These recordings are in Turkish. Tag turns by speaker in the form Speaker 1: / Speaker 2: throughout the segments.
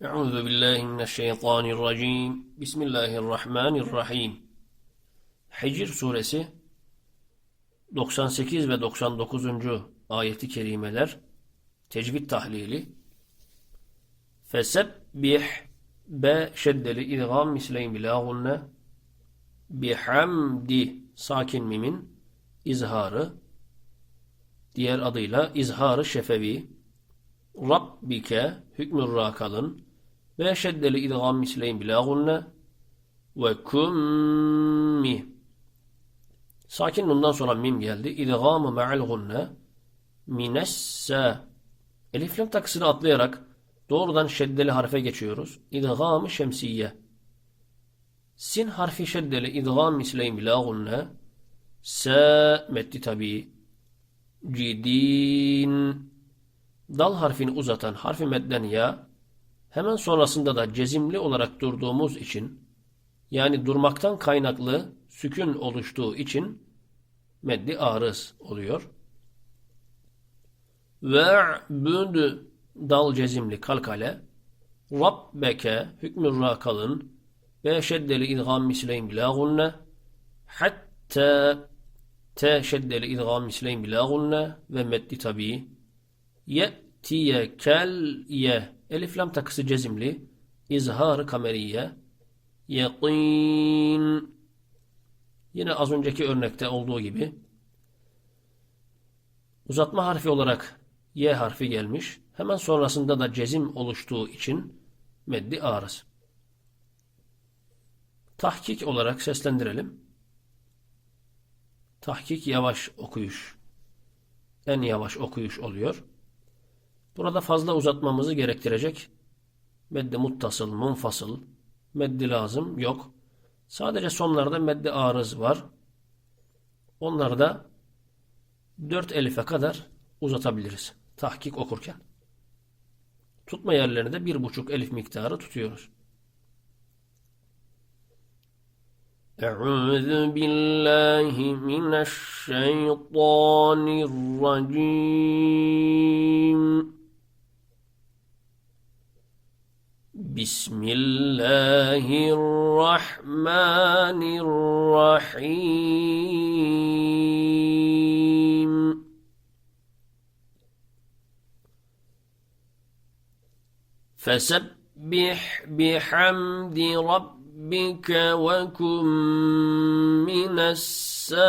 Speaker 1: Euzu billahi mineşşeytanirracim. Bismillahirrahmanirrahim. Hicr suresi 98 ve 99. ayeti kerimeler tecvid tahlili Fesebbih B şeddeli idgam misleyn bila gunne bihamdi sakin mimin izharı diğer adıyla izharı şefevi Rabbike hükmür rakalın ve şeddeli idgam misleyn bila gunne ve kummi sakin nundan sonra mim geldi. İdgamı ma'al gunne. Minesse. Elif lam takısını atlayarak doğrudan şeddeli harfe geçiyoruz. İdgamı şemsiye sin harfi şeddeli idgam misleyn bila gunne se metti tabi cidin. Dal harfini uzatan harfi medden ya hemen sonrasında da cezimli olarak durduğumuz için yani durmaktan kaynaklı sükün oluştuğu için meddi arız oluyor. Ve'bud dal cezimli kalkale Rabbeke hükmü rakalın ve şeddeli idgam misleyn bila gunne hatta te şeddeli idgam misleyn bila gunne ve meddi tabi ye'tiye kel ye elif lam takısı cezimli izhar kameriye yakin yine az önceki örnekte olduğu gibi uzatma harfi olarak y harfi gelmiş. Hemen sonrasında da cezim oluştuğu için meddi arız. Tahkik olarak seslendirelim. Tahkik yavaş okuyuş. En yavaş okuyuş oluyor. Burada fazla uzatmamızı gerektirecek meddi muttasıl, munfasıl, meddi lazım yok. Sadece sonlarda meddi arız var. Onları da dört elife kadar uzatabiliriz. Tahkik okurken. Tutma yerlerini de bir buçuk elif miktarı tutuyoruz. Euzu billahi mineşşeytanirracim. بسم الله الرحمن الرحيم. فسبح بحمد ربك وكن من الساجدين.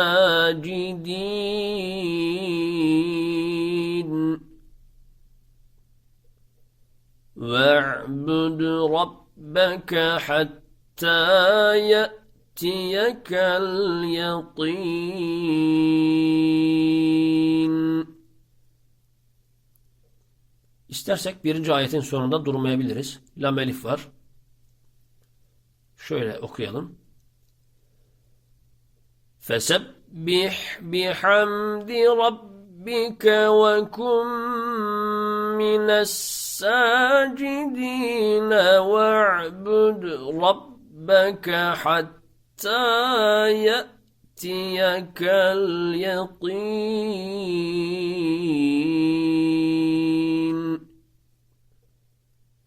Speaker 1: واعبد ربك حتى يأتيك اليقين İstersek birinci ayetin sonunda durmayabiliriz. Lam elif var. Şöyle okuyalım. Fesebbih bihamdi rabbike ve kum mines الساجدين واعبد ربك حتى يأتيك اليقين.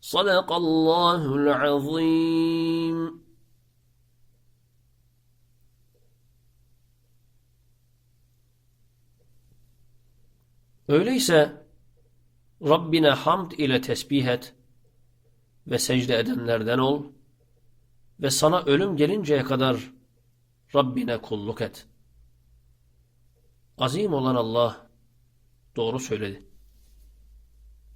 Speaker 1: صدق الله العظيم. Öyleyse Rabbine hamd ile tesbih et ve secde edenlerden ol ve sana ölüm gelinceye kadar Rabbine kulluk et. Azim olan Allah doğru söyledi.